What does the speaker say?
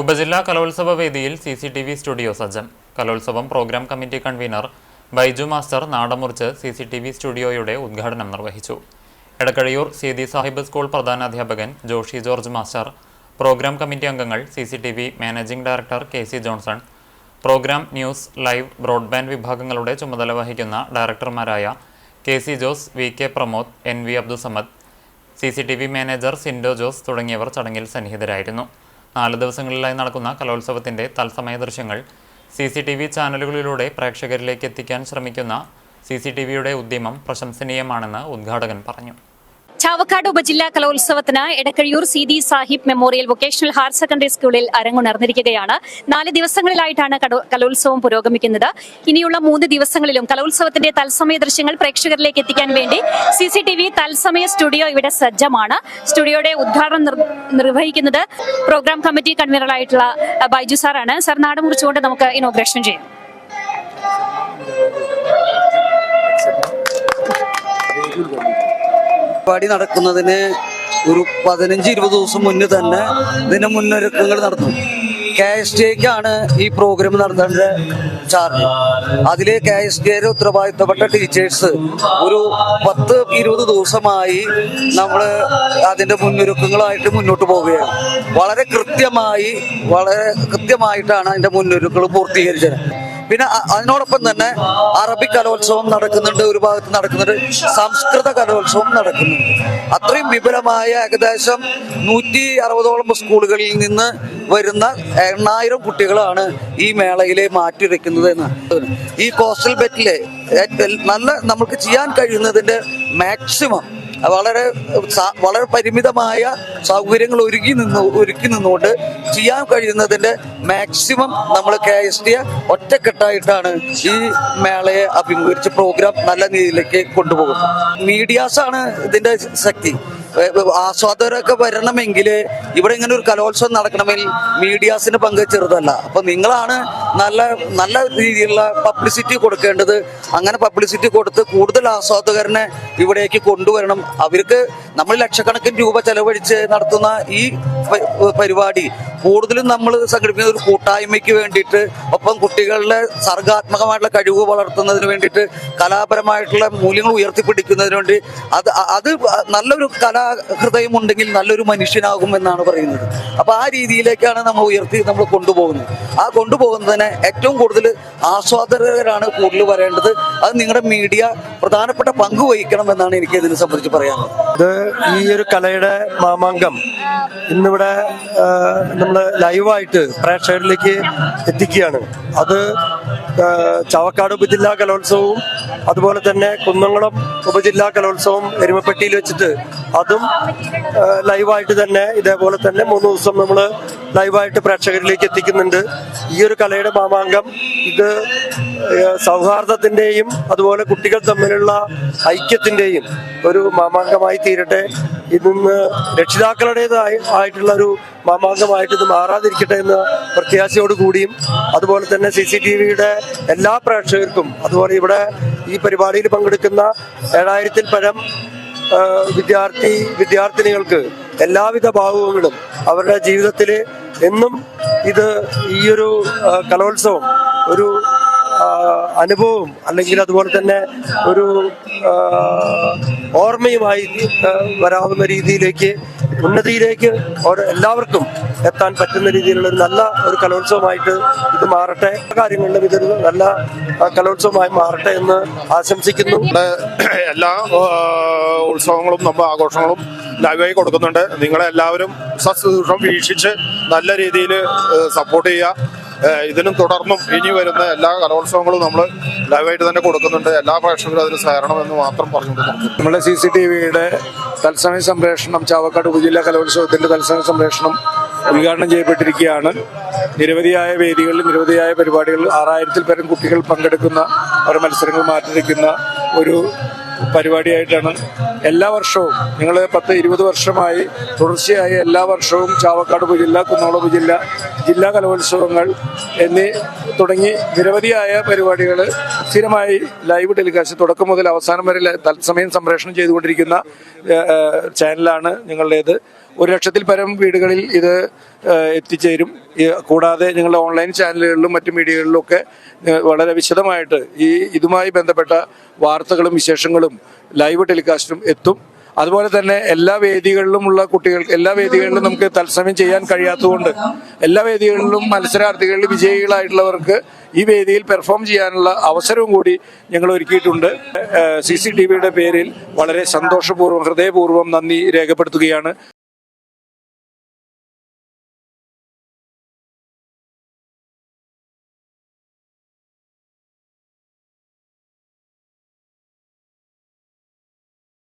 ഉപജില്ലാ കലോത്സവ വേദിയിൽ C C T V studio സജ്ജം കലോത്സവം program committee convener Baiju master നാടമുറിച്ച് C C T V സ്റ്റുഡിയോയുടെ ഉദ്ഘാടനം നിർവഹിച്ചു. Edakkazhiyur Seethi Sahib school പ്രധാനാധ്യാപകൻ Joshy George master program committee അംഗങ്ങൾ C C T V managing director K C Johnson program news live broadband വിഭാഗങ്ങളുടെ ചുമതല വഹിക്കുന്ന ഡയറക്ടർമാരായ K C Jose V K Pramod N V Abdussamad C C T V manager Sindo Jose തുടങ്ങിയവർ ചടങ്ങിൽ സന്നിഹിതരായിരുന്നു. നാല് ദിവസങ്ങളിലായി നടക്കുന്ന കലോത്സവത്തിന്റെ തത്സമയ ദൃശ്യങ്ങൾ സി സി ടി വി ചാനലുകളിലൂടെ പ്രേക്ഷകരിലേക്ക് എത്തിക്കാൻ ശ്രമിക്കുന്ന സി സി ടി വിയുടെ ഉദ്യമം പ്രശംസനീയമാണെന്ന് ഉദ്ഘാടകൻ പറഞ്ഞു ചാവക്കാട് ഉപജില്ലാ കലോത്സവത്തിന് Edakkazhiyur Seethi Sahib memorial vocational higher secondary സ്കൂളിൽ അരങ്ങുണർന്നിരിക്കുകയാണ്. നാല് ദിവസങ്ങളിലായിട്ടാണ് കലോത്സവം പുരോഗമിക്കുന്നത്. ഇനിയുള്ള മൂന്ന് ദിവസങ്ങളിലും കലോത്സവത്തിന്റെ തത്സമയ ദൃശ്യങ്ങൾ പ്രേക്ഷകരിലേക്ക് എത്തിക്കാൻ വേണ്ടി സി സി ടി വി തത്സമയ സ്റ്റുഡിയോ ഇവിടെ സജ്ജമാണ്. സ്റ്റുഡിയോയുടെ ഉദ്ഘാടനം നിർ- നിർവഹിക്കുന്നത് പ്രോഗ്രാം കമ്മിറ്റി കൺവീനറായിട്ടുള്ള ബൈജു സാറാണ്. സാർ നാട് മുറിച്ചുകൊണ്ട് നമുക്ക് ഇനോഗ്രേഷൻ ചെയ്യാം. പരിപാടി നടക്കുന്നതിന് ഒരു പതിനഞ്ച് ഇരുപത് ദിവസം മുന്നേ തന്നെ ഇതിന് മുന്നൊരുക്കങ്ങൾ നടത്തും കെ എസ് ടിക്കാണ് ഈ പ്രോഗ്രാം നടത്തേണ്ട ചാർജ് അതിൽ കെ എസ് ടിയുടെ ഉത്തരവാദിത്തപ്പെട്ട ടീച്ചേഴ്സ് ഒരു പത്ത് ഇരുപത് ദിവസമായി നമ്മൾ അതിന്റെ മുന്നൊരുക്കങ്ങളായിട്ട് മുന്നോട്ട് പോവുകയാണ്. വളരെ കൃത്യമായി വളരെ കൃത്യമായിട്ടാണ് അതിന്റെ മുന്നൊരുക്കങ്ങൾ പൂർത്തീകരിച്ചത്. പിന്നെ അതിനോടൊപ്പം തന്നെ അറബി കലോത്സവം നടക്കുന്നുണ്ട് ഒരു ഭാഗത്ത് നടക്കുന്നുണ്ട് സംസ്കൃത കലോത്സവം നടക്കുന്നുണ്ട്. അത്രയും വിപുലമായ ഏകദേശം നൂറ്റി അറുപതോളം സ്കൂളുകളിൽ നിന്ന് വരുന്ന എണ്ണായിരം കുട്ടികളാണ് ഈ മേളയിലെ മാറ്റിവെക്കുന്നത് എന്ന്. ഈ കോസ്റ്റൽ ബെറ്റിലെ നല്ല നമുക്ക് ചെയ്യാൻ കഴിയുന്നതിന്റെ മാക്സിമം വളരെ വളരെ പരിമിതമായ സൗകര്യങ്ങൾ ഒരുക്കി നിന്ന് ഒരുക്കി നിന്നുകൊണ്ട് ചെയ്യാൻ കഴിയുന്നതിന്റെ മാക്സിമം നമ്മൾ കെ എസ് ടിയെ ഒറ്റക്കെട്ടായിട്ടാണ് ഈ മേളയെ അഭിമുഖീകരിച്ച് പ്രോഗ്രാം നല്ല രീതിയിലേക്ക് കൊണ്ടുപോകുന്നത്. മീഡിയാസാണ് ഇതിന്റെ ശക്തി. ആസ്വാദകരൊക്കെ വരണമെങ്കിൽ ഇവിടെ ഇങ്ങനെ ഒരു കലോത്സവം നടക്കണമെങ്കിൽ മീഡിയാസിന് പങ്ക് ചെറുതല്ല. അപ്പൊ നിങ്ങളാണ് നല്ല നല്ല രീതിയിലുള്ള പബ്ലിസിറ്റി കൊടുക്കേണ്ടത്. അങ്ങനെ പബ്ലിസിറ്റി കൊടുത്ത് കൂടുതൽ ആസ്വാദകരനെ ഇവിടേക്ക് കൊണ്ടുവരണം. അവർക്ക് നമ്മൾ ലക്ഷക്കണക്കിന് രൂപ ചെലവഴിച്ച് നടത്തുന്ന ഈ പരിപാടി കൂടുതലും നമ്മൾ സംഘടിപ്പിക്കുന്ന ഒരു കൂട്ടായ്മയ്ക്ക് വേണ്ടിയിട്ട് ഒപ്പം കുട്ടികളുടെ സർഗാത്മകമായിട്ടുള്ള കഴിവ് വളർത്തുന്നതിന് വേണ്ടിയിട്ട് കലാപരമായിട്ടുള്ള മൂല്യങ്ങൾ ഉയർത്തിപ്പിടിക്കുന്നതിന് വേണ്ടി അത് അത് നല്ലൊരു കലാഹൃദയം ഉണ്ടെങ്കിൽ നല്ലൊരു മനുഷ്യനാകും എന്നാണ് പറയുന്നത്. അപ്പൊ ആ രീതിയിലേക്കാണ് നമ്മൾ ഉയർത്തി നമ്മൾ കൊണ്ടുപോകുന്നത്. ആ കൊണ്ടുപോകുന്നതിന് ഏറ്റവും കൂടുതൽ ആസ്വാദകരാണ് കൂടുതൽ വരേണ്ടത്. അത് നിങ്ങളുടെ മീഡിയ പ്രധാനപ്പെട്ട പങ്ക് വഹിക്കണം എന്നാണ് എനിക്ക് ഇതിനെ സംബന്ധിച്ച് പറയാനുള്ളത്. ഇത് ഈ ഒരു കലയുടെ മാമാങ്കം. ഇന്നിവിടെ നമ്മൾ ലൈവായിട്ട് പ്രേക്ഷകരിലേക്ക് എത്തിക്കുകയാണ്. അത് ചാവക്കാട് ഉപജില്ലാ കലോത്സവവും അതുപോലെ തന്നെ കുന്നംകുളം ഉപജില്ലാ കലോത്സവം എരുമപ്പെട്ടിയിൽ വെച്ചിട്ട് അതും ലൈവായിട്ട് തന്നെ ഇതേപോലെ തന്നെ മൂന്ന് ദിവസം നമ്മൾ ലൈവായിട്ട് പ്രേക്ഷകരിലേക്ക് എത്തിക്കുന്നുണ്ട്. ഈ ഒരു കലയുടെ മാമാങ്കം ഇത് സൗഹാർദ്ദത്തിന്റെയും അതുപോലെ കുട്ടികൾ തമ്മിലുള്ള ഐക്യത്തിന്റെയും ഒരു മാമാങ്കമായി തീരട്ടെ. ഇന്ന് രക്ഷിതാക്കളുടേതായി ആയിട്ടുള്ള ഒരു മാമാങ്കമായിട്ട് ഇത് മാറാതിരിക്കട്ടെ എന്ന പ്രത്യാശയോട് കൂടിയും അതുപോലെ തന്നെ സി സി ടി വിയുടെ എല്ലാ പ്രേക്ഷകർക്കും അതുപോലെ ഇവിടെ ഈ പരിപാടിയിൽ പങ്കെടുക്കുന്ന ഏഴായിരത്തിൽ പരം വിദ്യാർത്ഥി വിദ്യാർത്ഥിനികൾക്ക് എല്ലാവിധ ഭാവുകങ്ങളും അവരുടെ ജീവിതത്തിൽ എന്നും ഇത് ഈ ഒരു കലോത്സവം ഒരു അനുഭവം അല്ലെങ്കിൽ അതുപോലെ തന്നെ ഒരു ഓർമ്മയുമായി വരാവുന്ന രീതിയിലേക്ക് ഉന്നതിയിലേക്ക് എല്ലാവർക്കും എത്താൻ പറ്റുന്ന രീതിയിലുള്ള ഒരു നല്ല ഒരു കലോത്സവമായിട്ട് ഇത് മാറട്ടെ. കാര്യങ്ങളിലും ഇതൊരു നല്ല കലോത്സവമായി മാറട്ടെ എന്ന് ആശംസിക്കുന്നു. എല്ലാ ഉത്സവങ്ങളും നമ്മുടെ ആഘോഷങ്ങളും ലൈവായി കൊടുക്കുന്നുണ്ട്. നിങ്ങളെ എല്ലാവരും സസുഷം വീക്ഷിച്ച് നല്ല രീതിയിൽ സപ്പോർട്ട് ചെയ്യുക. ഇതിനും തുടർന്നും ഇനി വരുന്ന എല്ലാ കലോത്സവങ്ങളും നമ്മൾ ലൈവായിട്ട് തന്നെ കൊടുക്കുന്നുണ്ട്. എല്ലാ പ്രേക്ഷകരും അതിന് സഹകരണമെന്ന് മാത്രം പറഞ്ഞുകൊണ്ട്. നമ്മുടെ സി സി ടി വിയുടെ തത്സമയ സംപ്രേഷണം ചാവക്കാട് ഉപജില്ലാ കലോത്സവത്തിന്റെ തത്സമയ സംപ്രേഷണം ഉദ്ഘാടനം ചെയ്യപ്പെട്ടിരിക്കുകയാണ്. നിരവധിയായ വേദികളിൽ നിരവധിയായ പരിപാടികൾ ആറായിരത്തിൽ പരം കുട്ടികൾ പങ്കെടുക്കുന്ന ഓരോ മത്സരങ്ങൾ മാറ്റിരിക്കുന്ന ഒരു പരിപാടിയായിട്ടാണ് എല്ലാ വർഷവും നിങ്ങൾ പത്ത് ഇരുപത് വർഷമായി തുടർച്ചയായി എല്ലാ വർഷവും ചാവക്കാട് ഉപജില്ല കുന്നോളം ഉപജില്ല ജില്ലാ കലോത്സവങ്ങൾ എന്നീ തുടങ്ങി നിരവധിയായ പരിപാടികൾ സ്ഥിരമായി ലൈവ് ടെലികാസ്റ്റ് തുടക്കം മുതൽ അവസാനം വരെ തത്സമയം സംപ്രേഷണം ചെയ്തുകൊണ്ടിരിക്കുന്ന ചാനലാണ് നിങ്ങളുടേത്. ഒരു ലക്ഷത്തിൽ പരം വീടുകളിൽ ഇത് എത്തിച്ചേരും. കൂടാതെ നിങ്ങളുടെ ഓൺലൈൻ ചാനലുകളിലും മറ്റു മീഡിയകളിലും ഒക്കെ വളരെ വിശദമായിട്ട് ഈ ഇതുമായി ബന്ധപ്പെട്ട വാർത്തകളും വിശേഷങ്ങളും ലൈവ് ടെലികാസ്റ്റും എത്തും. അതുപോലെ തന്നെ എല്ലാ വേദികളിലുമുള്ള കുട്ടികൾ എല്ലാ വേദികളിലും നമുക്ക് തത്സമയം ചെയ്യാൻ കഴിയാത്തതുകൊണ്ട് എല്ലാ വേദികളിലും മത്സരാർത്ഥികളിൽ വിജയികളായിട്ടുള്ളവർക്ക് ഈ വേദിയിൽ പെർഫോം ചെയ്യാനുള്ള അവസരവും കൂടി ഞങ്ങൾ ഒരുക്കിയിട്ടുണ്ട്. സി സി ടി വിയുടെ പേരിൽ വളരെ സന്തോഷപൂർവം ഹൃദയപൂർവം നന്ദി രേഖപ്പെടുത്തുകയാണ്.